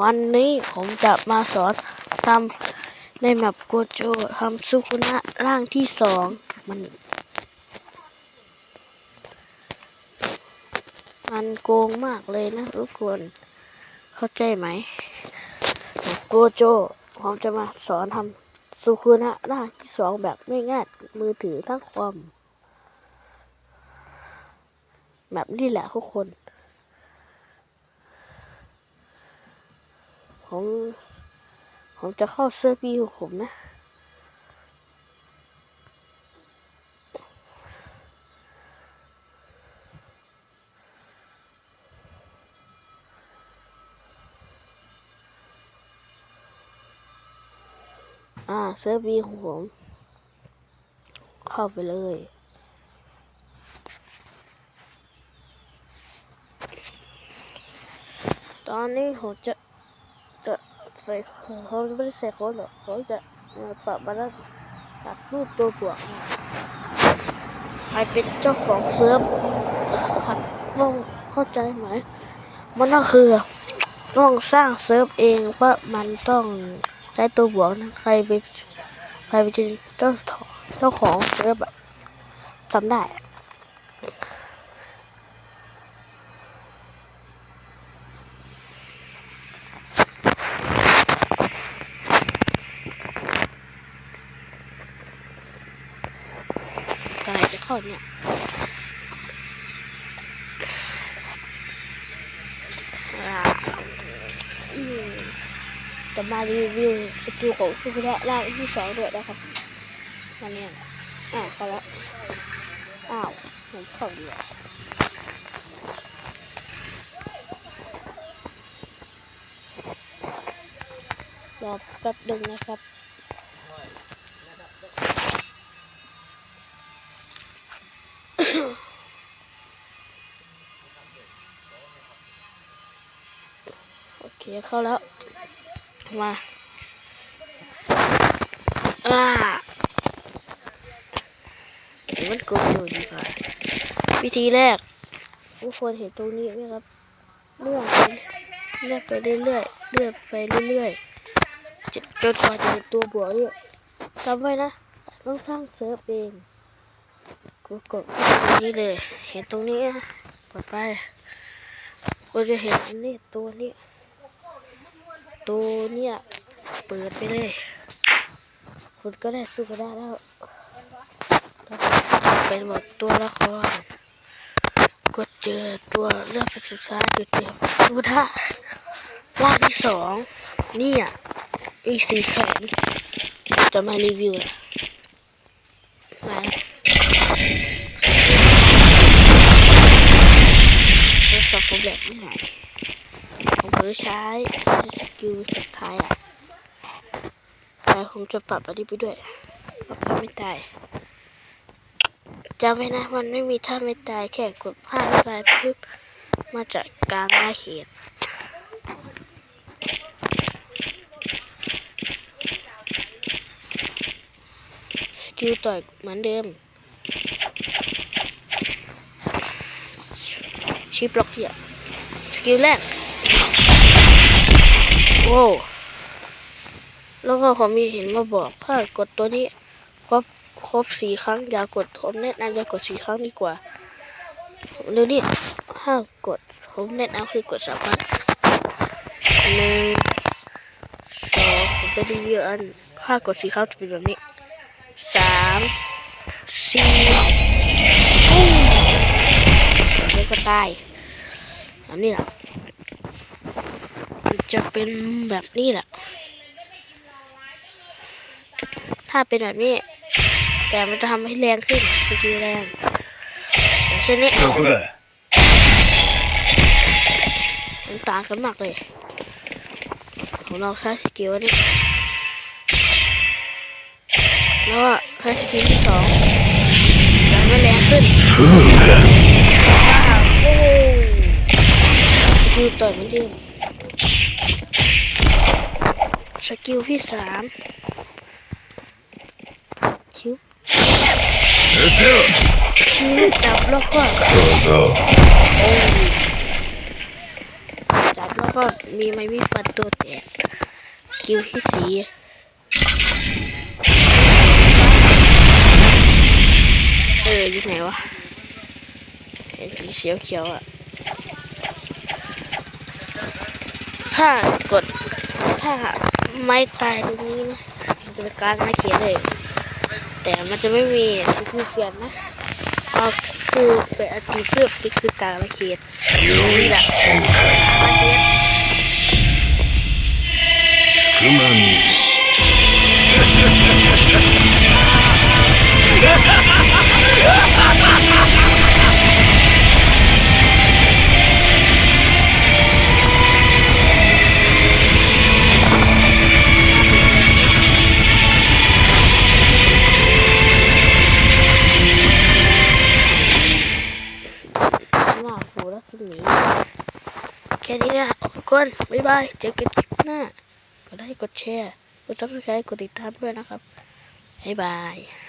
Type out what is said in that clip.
วันนี้ผมจะมาสอนทำในแมปโกโจทำซุคุนะร่างที่สองมัน มันโกงมากเลยนะทุกคน เข้าใจไหมโกโจผมจะมาสอนทำซุคุนะร่างที่สองแบบไม่ง่ายมือถือทั้งความแบบนี้แหละทุกคน ผมผมจะเข้าเสื้อพี่ของผมนะ อ่าเสื้อพี่ของผม เข้าไปเลยตอนนี้ผมจะ ใส่เขาไม่ได้ใส่โค้ดหรอกเขาจะปรับมาแล้วตัดรูปตัวบวกใครเป็นเจ้าของเซิร์ฟหัดต้องเข้าใจไหมมันก็คือต้องสร้างเซิร์ฟเองว่าะมันต้องใช้ตัวบวกนะใครเป็นใครเป็นเจ้าของเจ้าของเซิร์ฟอะจำได้ อะไรจะ เขาเนี่ยอ่าอืมจะมารีวิวสกิลของซูเปอร์ร่างที่สองด้วยนะครับมาเนี่ยนะอ้าเขาแล้วอ้าวผมเข้าดีกว่า รอแป๊บดึงนะครับ เคเข้าแล้ว มาอ่ามันกดอยู่ดีกว่าวิธีแรกทุกคนเห็นตรงนี้ไหมครับเลื่อนไปเลื่อนไปเรื่อยๆเลื่อนไปเรื่อยๆจนจนกว่าจะเห็นตัวบวกเนี่ยจำไว้นะต้องสร้างเซิร์ฟเองกดกดตรงนี้เลย เห็นตรงนี้นะกดไปก็จะเห็นนนี้ตัวนี้ ตัวเนี่ยเปิดไปเลยคุณก็ได้สู้ก็ได้แล้วเป็นหมดตัวละครกดเจอตัวเลือกเป็นสุดท้ายจุดเดียวสู้ได้ล่างที่สองเนี่ยอีกสี่แขนจะมารีวิวอะมาทดสอบผมแบบนี้หน่อย ผมเผลอใช้สกิลสุดท้ายอะแต่ผมจะปรับอันนี้ไปด้วยปรับท่าไม่ตายจำไว้นะมันไม่มีท่าไม่ตายแค่กดผ้าไม่ตายปุ๊บมาจากกลางหน้าเขตสกิลต่อยเหมือนเดิมชิปล็อกเหียสกิลแรก โว้วแล้วก็เขามีเห็นมาบอก ถ้ากดตัวนี้ครบครบสี่ครั้งอย่ากดผมแนะนำอย่ากดสี่ครั้งดีกว่าเดี๋ยวนี้ถ้ากดผมแนะนำคือกดสามครั้งหนึ่งสองผมจะรีวิวอันถ้ากดสี่ครั้งจะเป็นแบบนี้สามสี่ปุ้งแล้วก็ตายแบบนี้แหละ จะเป็นแบบนี้แหละ ถ้าเป็นแบบนี้ แต่มันจะทำให้แรงขึ้นสกิลแรงอย่เช่นนี้มันต่างกันมากเลย ของเราใช้สกิลนี้แล้วก็ใช้สกิลที่สองจะไม่แรงขึ้นว้าวโอ้สกิลต่อยมันดิ้ สกิลที่สามชิวชิวจับแล้วก็จับแล้วก็มีไม่มีฟันตัวแตกสกิลที่สี่เอออยู่ไหนวะเห็นเขียวเขียวอะถ้ากดถ้า ไม่ตายตรงนี้นะมันจะเป็นการไม้เขียนเลย แต่มันจะไม่มีคือเขียนนะเอาคือเป็นอาชีพเพื่อนี่คือการไม้เขียนนี่แหละไม้เขีย รัศมี แค่นี้นะทุกคนบ๊ายบาย เจอกันคลิปหน้ากดไลค์กดแชร์ กดซับสไครต์กดติดตามด้วยนะครับ บ๊ายบาย